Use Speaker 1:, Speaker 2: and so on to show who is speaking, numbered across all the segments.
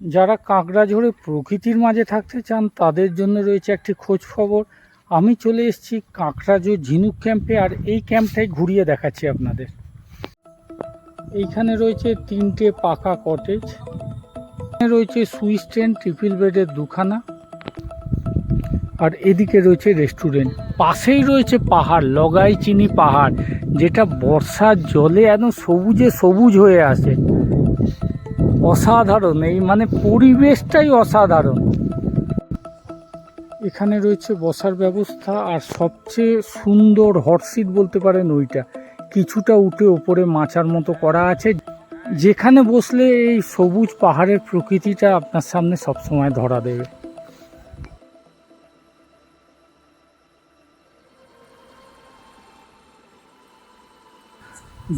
Speaker 1: যারা কাঁকড়াঝোড়ে প্রকৃতির মাঝে থাকতে চান, তাদের জন্য রয়েছে একটি খোঁজ খবর। আমি চলে এসেছি কাঁকড়াঝোড় ঝিনুক ক্যাম্পে, আর এই ক্যাম্পটাই ঘুরিয়ে দেখাচ্ছি আপনাদের। এইখানে রয়েছে তিনটে পাকা কটেজ এখানে রয়েছে সুইস ট্রেন ট্রিপল বেডের দুখানা, আর এদিকে রয়েছে রেস্টুরেন্ট। পাশেই রয়েছে পাহাড় লগাই চিনি পাহাড়, যেটা বর্ষার জলে একদম সবুজে সবুজ হয়ে আসে অসাধারণ, এই মানে পরিবেশটাই অসাধারণ। এখানে রয়েছে বসার ব্যবস্থা, আর সবচেয়ে সুন্দর হটসিট বলতে পারেন ওইটা। কিছুটা উঠে ওপরে মাচার মতো করা আছে। যেখানে বসলে এই সবুজ পাহাড়ের প্রকৃতিটা আপনার সামনে সবসময় ধরা দেবে।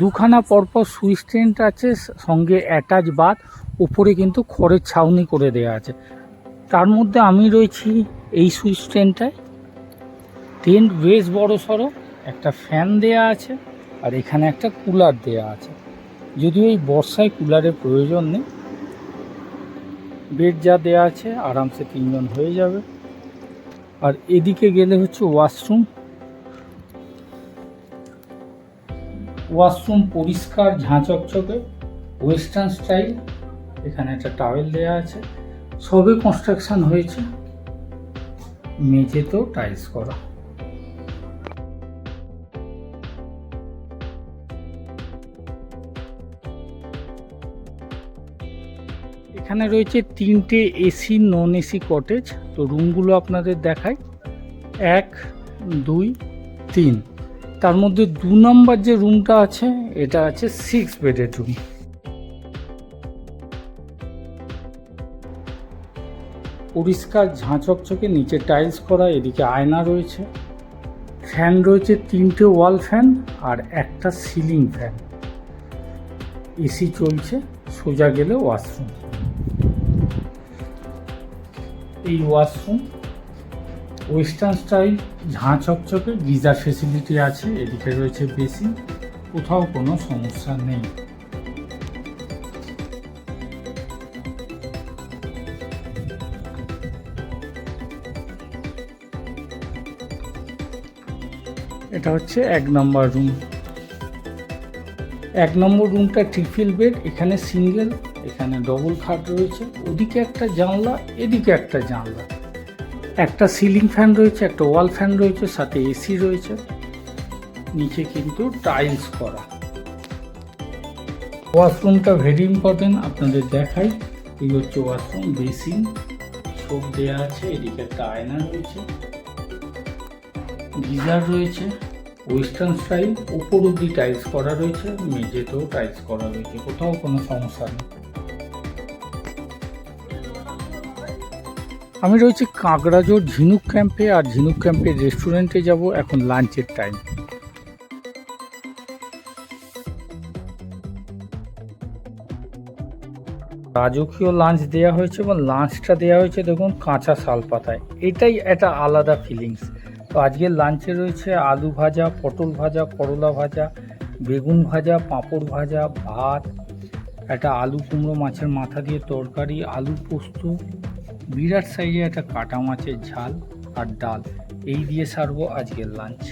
Speaker 1: দুখানা পরপর সুইচ আছে, সঙ্গে অ্যাটাচ বাথ। উপরে কিন্তু খড়ের ছাউনি করে দেওয়া আছে। তার মধ্যে আমি রয়েছি এই সুইচ ট্রেনটায়। টেন্ট বেশ বড় সড়ো একটা ফ্যান দেয়া আছে আর এখানে একটা কুলার দেয়া আছে। যদিও এই বর্ষায় কুলারের প্রয়োজন নেই। বেড যা দেয়া আছে আরামসে তিনজন হয়ে যাবে। আর এদিকে গেলে হচ্ছে ওয়াশরুম ওয়াশরুম পরিষ্কার, ঝাঁচকচকে ওয়েস্টার্ন স্টাইল এখানে একটা টাওয়েল দেওয়া আছে। সবে কনস্ট্রাকশন হয়েছে। মেঝেতেও টাইলস করা। এখানে রয়েছে তিনটে এসি নন এসি কটেজ তো রুমগুলো আপনাদের দেখাই। এক, দুই, তিন। তার মধ্যে দু নম্বর যে রুমটা আছে, এটা আছে সিক্স বেডের রুম পরিষ্কার ঝাঁচকচকে নিচে টাইলস করা, এদিকে আয়না রয়েছে। ফ্যান রয়েছে, তিনটে ওয়াল ফ্যান আর একটা সিলিং ফ্যান। এসি চলছে, সোজা গেলে ওয়াশরুম। এই ওয়াশরুম, ওয়েস্টার্ন স্টাইল ঝাঁ চকচকে গিজার ফেসিলিটি আছে, এদিকে রয়েছে বেসিন। কোথাও কোনো সমস্যা নেই। এটা হচ্ছে এক নম্বর রুম এক নম্বর রুমটা ট্রিপল বেড এখানে সিঙ্গেল এখানে ডবল খাট রয়েছে। ওদিকে একটা জানলা, এদিকে একটা জানলা। একটা সিলিং ফ্যান রয়েছে, একটা ওয়াল ফ্যান রয়েছে, সাথে এসি রয়েছে। নিচে কিন্তু টাইলস করা। ওয়াশরুমটা ভেরি ইম্পর্টেন্ট আপনাদের দেখাই। এই হচ্ছে ওয়াশরুম বেসিন সব দেওয়া আছে, এদিকে একটা আয়না রয়েছে। গিজার রয়েছে ওয়েস্টার্ন স্টাইল উপর অব্দি টাইলস করা রয়েছে, মেঝেতেও টাইলস করা রয়েছে, কোথাও কোনো সমস্যা নেই। আমি রয়েছি কাঁকড়াজোর ঝিনুক ক্যাম্পে আর ঝিনুক ক্যাম্পের রেস্টুরেন্টে যাব এখন লাঞ্চের টাইম রাজকীয় লাঞ্চ দেওয়া হয়েছে এবং লাঞ্চটা দেওয়া হয়েছে দেখুন কাঁচা শাল পাতায় এটাই একটা আলাদা ফিলিংস আজকের লাঞ্চে রয়েছে আলু ভাজা, পটল ভাজা, করলা ভাজা, বেগুন ভাজা, পাঁপড় ভাজা, ভাত, একটা আলু কুমড়ো মাছের মাথা দিয়ে তরকারি, আলু পোস্ত, বিরাট সাইজে একটা কাটা মাছের ঝাল আর ডাল। এই দিয়ে সারবো আজকের লাঞ্চ।